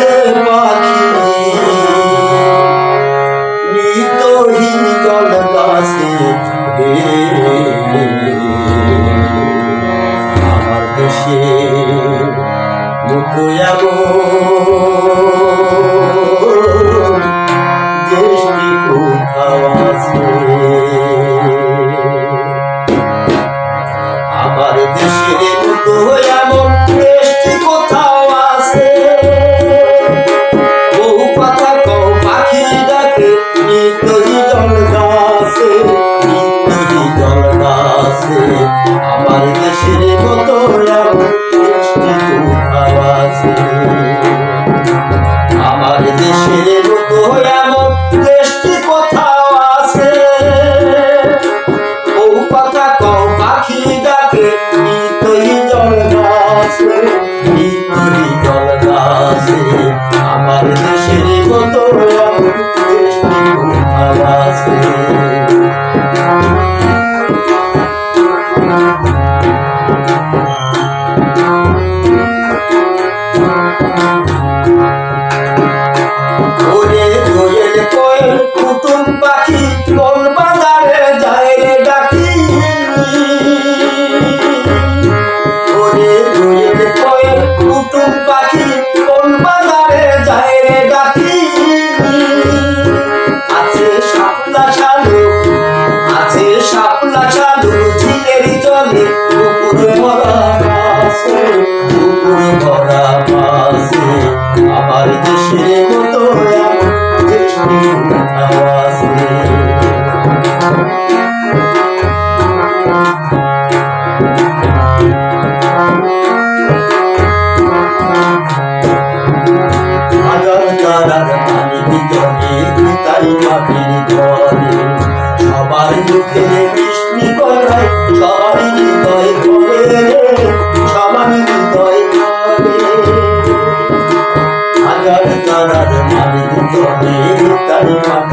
আছে পাখি নিতহি জল গাছে আমার দেশে মুখয়াব আমার দেশের মতো এমন কোয়েল পাখি, কোন বাজারে যায় রে ডাকি? ওরে দোয়েল কোয়েল কুটুম পাখি, কোন বাজারে যায় রে ডাকি? আছে শাপলা শালু, আছে শাপলা শালু, ঝিলের জলে পুকুর ভরা মাছে পুকুর ভরা মাছে আমার দেশের মতো এমন জলে তাই মাটির ঘরে সবার মুখে বৃষ্টি করায় সবার হৃদয় করে সবার হৃদয় হাজার তারার মালিক জলে তাই মাটির